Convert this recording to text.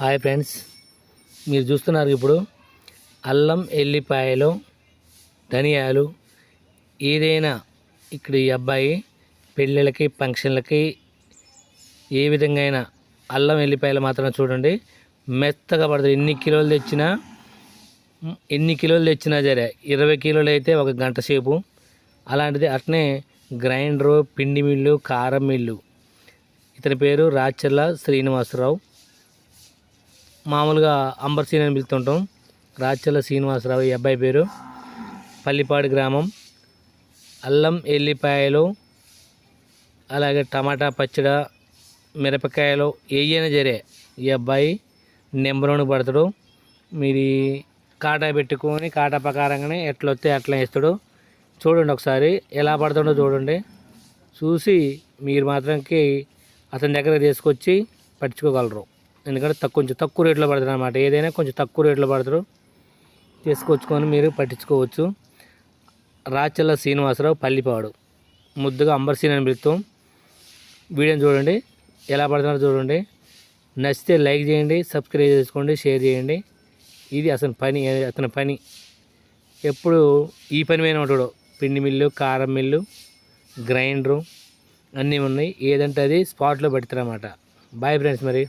Hi friends. మీరు చూస్తున్నారు ఇప్పుడు అల్లం ఎల్లిపాయలు ధనియాలు ఏదైనా ఇక్కడ ఈ అబ్బాయి పెళ్ళిళ్ళకి ఫంక్షన్లకి ఏ విధంగా అయినా అల్లం ఎల్లిపాయలు మాత్రం చూడండి. మెత్తగా పడుతుంది. ఎన్ని కిలోలు తెచ్చినా ఎన్ని కిలోలు తెచ్చినా సరే ఇరవై కిలోలు అయితే ఒక గంట సేపు. అలాంటిది అట్నే గ్రైండరు పిండి మిల్లు కారం మిల్లు. ఇతని పేరు రాచర్ల శ్రీనివాసరావు. మామూలుగా అంబర్సీన్ అని పిలుతుంటాం రాచల శ్రీనివాసరావు ఈ అబ్బాయి పేరు. పల్లిపాడు గ్రామం. అల్లం ఎల్లిపాయలు అలాగే టమాటా పచ్చడి మిరపకాయలు ఏయైనా జరే ఈ అబ్బాయి నెంబర్ వన్ పడతాడు. మీరు కాటా పెట్టుకొని కాటా ప్రకారంగానే ఎట్లా వస్తే అట్లా వేస్తాడు. చూడండి ఒకసారి ఎలా పడుతుండో చూడండి. చూసి మీరు మాత్రంకి అతని దగ్గర తీసుకొచ్చి పట్టించుకోగలరు. ఎందుకంటే తక్కువ కొంచెం తక్కువ రేట్లో పడుతుంది అనమాట ఏదైనా కొంచెం తక్కువ రేట్లో పడతారు. తీసుకొచ్చుకొని మీరు పట్టించుకోవచ్చు. రాచల్ల శ్రీనివాసరావు పల్లిపాడు. ముద్దుగా అంబర్సీన్ అని పిలుస్తాం. వీడియోని చూడండి. ఎలా పడుతున్నారో చూడండి. నచ్చితే లైక్ చేయండి సబ్స్క్రైబ్ చేసుకోండి షేర్ చేయండి. ఇది అసలు పని అతని పని. ఎప్పుడు ఈ పని మీద ఉంటాడు. పిండి మిల్లు కారం మిల్లు గ్రైండరు అన్నీ ఉన్నాయి. ఏదంటే అది స్పాట్లో పెడతారన్నమాట. బాయ్ ఫ్రెండ్స్ మరి.